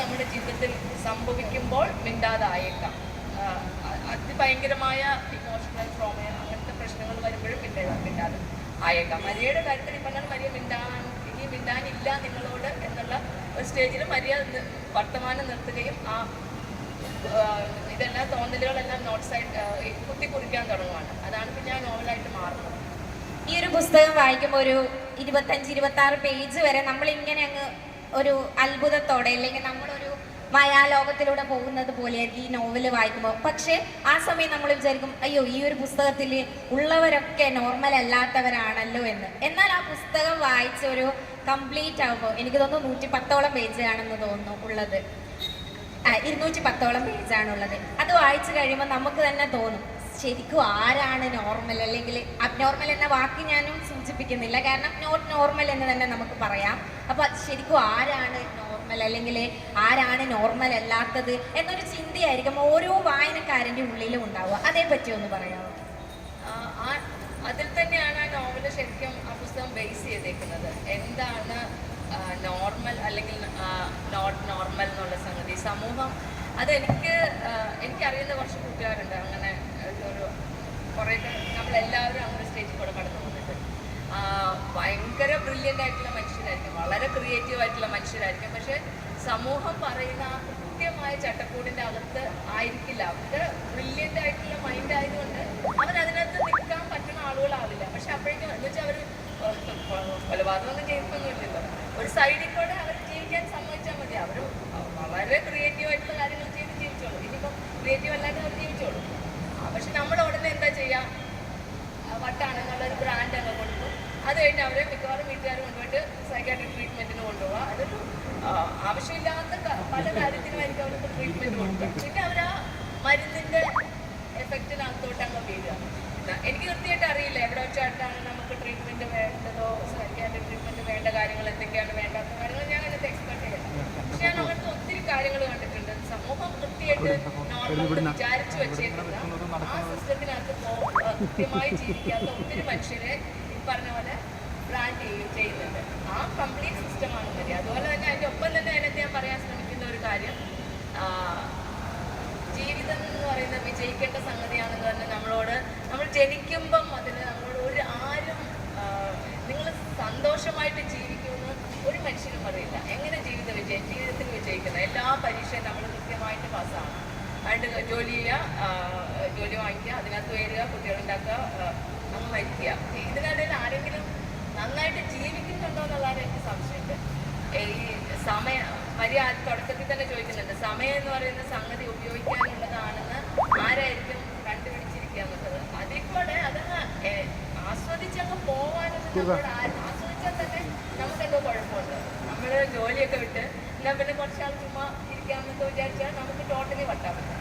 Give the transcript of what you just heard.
നമ്മുടെ ജീവിതത്തിൽ സംഭവിക്കുമ്പോൾ മിണ്ടാതായേക്കാം. അതിഭയങ്കരമായ ഇമോഷണൽ ട്രോമ അങ്ങനത്തെ പ്രശ്നങ്ങൾ വരുമ്പോഴും മിണ്ടാ മിണ്ടാതെ ആയേക്കാം. മരിയയുടെ കാര്യത്തിൽ ഇപ്പം മരിയ മിണ്ടാൻ ഇനി മിണ്ടാനില്ല നിങ്ങളോട് എന്നുള്ള ഒരു സ്റ്റേജിൽ മരിയ വർത്തമാനം നിർത്തുകയും ആ, ഇതെല്ലാം തോന്നലുകളെല്ലാം നോട്ട്സ് ആയിട്ട് കുത്തി കുറിക്കാൻ തുടങ്ങുവാണ്. അതാണ് പിന്നെ ആ നോവലായിട്ട് മാറുന്നത്. ഈ ഒരു പുസ്തകം വായിക്കുമ്പോൾ ഒരു ഇരുപത്തഞ്ച് ഇരുപത്തി ആറ് പേജ് വരെ നമ്മൾ ഇങ്ങനെ അങ്ങ് ഒരു അത്ഭുതത്തോടെ അല്ലെങ്കിൽ നമ്മളൊരു മായാലോകത്തിലൂടെ പോകുന്നത് പോലെയായിരിക്കും ഈ നോവൽ വായിക്കുമ്പോൾ. പക്ഷേ ആ സമയം നമ്മൾ വിചാരിക്കും അയ്യോ ഈ ഒരു പുസ്തകത്തിൽ ഉള്ളവരൊക്കെ നോർമൽ അല്ലാത്തവരാണല്ലോ എന്ന്. എന്നാൽ ആ പുസ്തകം വായിച്ച ഒരു കംപ്ലീറ്റ് ആകുമ്പോൾ എനിക്ക് തോന്നുന്നു നൂറ്റി പത്തോളം പേജ് ആണെന്ന് തോന്നുന്നു ഉള്ളത്. ഇരുന്നൂറ്റി പത്തോളം പേജാണുള്ളത് അത് വായിച്ചു കഴിയുമ്പോൾ നമുക്ക് തന്നെ തോന്നും ശരിക്കും ആരാണ് നോർമൽ അല്ലെങ്കിൽ അബ്നോർമൽ എന്ന വാക്ക് ഞാനും സൂചിപ്പിക്കുന്നില്ല. കാരണം നോട്ട് നോർമൽ എന്ന് തന്നെ നമുക്ക് പറയാം. അപ്പോൾ ശരിക്കും ആരാണ് നോർമൽ അല്ലെങ്കിൽ ആരാണ് നോർമൽ അല്ലാത്തത് എന്നൊരു ചിന്തയായിരിക്കും ഓരോ വായനക്കാരന്റെ ഉള്ളിലും ഉണ്ടാവുക. അതേപ്പറ്റി ഒന്ന് പറയാമോ? അതിൽ തന്നെയാണ് ആ നോവൽ ശരിക്കും ആ പുസ്തകം ബേസ് ചെയ്തേക്കുന്നത്. എന്താണ് നോർമൽ അല്ലെങ്കിൽ നോട്ട് നോർമൽ എന്നുള്ള സംഗതി. സമൂഹം അതെനിക്ക് എനിക്ക് എനിക്കറിയുന്ന കുറച്ച് കൂട്ടുകാരുണ്ട്. അങ്ങനെ ഒരു കുറേ നമ്മളെല്ലാവരും അങ്ങനെ സ്റ്റേജിൽ കൂടെ കടന്നു പോകുന്നുണ്ട് ഭയങ്കര ബ്രില്യന്റ് ആയിട്ടുള്ള വളരെ ക്രിയേറ്റീവ് ആയിട്ടുള്ള മനുഷ്യരായിരിക്കും. പക്ഷെ സമൂഹം പറയുന്ന കൃത്യമായ ചട്ടക്കൂടിന്റെ അകത്ത് ആയിരിക്കില്ല. അവർക്ക് ബ്രില്യന്റ് ആയിട്ടുള്ള മൈൻഡ് ആയതുകൊണ്ട് അവരതിനകത്ത് നിൽക്കാൻ പറ്റുന്ന ആളുകളാവില്ല. പക്ഷെ അപ്പോഴേക്കും എന്ന് വെച്ചാൽ അവർ കൊലപാതകമൊന്നും ചെയ്തൊന്നുമില്ലല്ലോ ഒരു സൈഡിൽ കൂടെ അവർ ജീവിക്കാൻ സമ്മതിച്ചാൽ മതി. അവർ വളരെ ക്രിയേറ്റീവ് ആയിട്ടുള്ള കാര്യങ്ങൾ ചെയ്ത് ജീവിച്ചോളൂ. ഇനിയിപ്പം ക്രിയേറ്റീവ് അല്ലാതെ അവർ ജീവിച്ചോളൂ. പക്ഷെ നമ്മൾ ഉടനെ എന്താ ചെയ്യുക ആ, വട്ടാണെന്നുള്ള ഒരു ബ്രാൻഡ് അങ്ങ് കൊടുക്കും അത് കഴിഞ്ഞ് അവരെ മിക്കവാറും വീട്ടുകാർ കൊണ്ടുപോയിട്ട് സൈക്കാട്രിക് ട്രീറ്റ്മെന്റിന് കൊണ്ടുപോകുക അതൊരു ആവശ്യമില്ലാത്ത പല കാര്യത്തിനുമായിരിക്കും അവർക്ക് ട്രീറ്റ്മെന്റ് കൊടുക്കുക. പിന്നെ അവർ ആ മരുന്നിന്റെ എഫക്റ്റിനകത്തോട്ട് അങ്ങ് വീഴുക എനിക്ക് കൃത്യമായിട്ട് അറിയില്ല എവിടെ വെച്ചായിട്ടാണ് നമുക്ക് ട്രീറ്റ്മെന്റ് വേണ്ടതോ സൈക്കാട്രിക് ട്രീറ്റ്മെന്റ് വേണ്ട കാര്യങ്ങൾ എന്തൊക്കെയാണ് വേണ്ടാത്ത കാര്യങ്ങൾ. ഞാൻ അതിനകത്ത് എക്സ്പെർട്ട് ചെയ്യാം പക്ഷെ ഞാൻ അങ്ങനത്തെ ഒത്തിരി കാര്യങ്ങൾ കണ്ടിട്ടുണ്ട്. സമൂഹം കൃത്യമായിട്ട് നോർമൽ വിചാരിച്ചു വെച്ചേക്കുന്ന. ആ സിസ്റ്റത്തിനകത്ത് കൃത്യമായി ജീവിക്കാത്ത ഒത്തിരി മനുഷ്യരെ പറഞ്ഞ പോലെ ബ്രാൻഡ് ചെയ്യും ചെയ്യുന്നുണ്ട്. ആ കംപ്ലീറ്റ് സിസ്റ്റമാണ് മതി. അതുപോലെ തന്നെ അതിന്റെ ഒപ്പം തന്നെ അതിനകത്ത് ഞാൻ പറയാൻ ശ്രമിക്കുന്ന ഒരു കാര്യം ജീവിതം എന്ന് പറയുന്നത് വിജയിക്കേണ്ട സംഗതിയാണെന്ന് തന്നെ നമ്മളോട് നമ്മൾ ജനിക്കുമ്പം അതിന് നമ്മളോട് ഒരു ആരും നിങ്ങൾ സന്തോഷമായിട്ട് ജീവിക്കുമെന്ന് ഒരു മനുഷ്യനും പറയില്ല. എങ്ങനെ ജീവിതം വിജയം ജീവിതത്തിൽ വിജയിക്കുന്നത് എല്ലാ പരീക്ഷയും നമ്മൾ കൃത്യമായിട്ട് പാസ്സാണ് അതുകൊണ്ട് ജോലി ചെയ്യുക ആ, ജോലി വാങ്ങിക്കുക അതിനകത്ത് വരിക കുട്ടികളുണ്ടാക്കുക അങ്ങ് മരിക്കുക. മര്യ തുടക്കത്തിൽ തന്നെ ചോദിക്കുന്നുണ്ട്. സമയം എന്ന് പറയുന്ന സംഗതി ഉപയോഗിക്കാനുള്ളതാണെന്ന് ആരായിരിക്കും കണ്ടുപിടിച്ചിരിക്കുക എന്നുള്ളത് അതിൽ കൂടെ അതങ്ങ് ഏ, ആസ്വദിച്ചങ്ങ് പോവാനൊന്നും നമ്മളോട് ആ- ആസ്വദിച്ചാൽ തന്നെ നമുക്കെന്തോ കുഴപ്പമുണ്ട്. നമ്മൾ ജോലിയൊക്കെ വിട്ട് എന്നാൽ പിന്നെ കുറച്ചാൾ ചുമ്മാ ഇരിക്കാമെന്നൊക്കെ വിചാരിച്ചാൽ നമുക്ക് ടോട്ടലി വട്ടാൻ പറ്റും.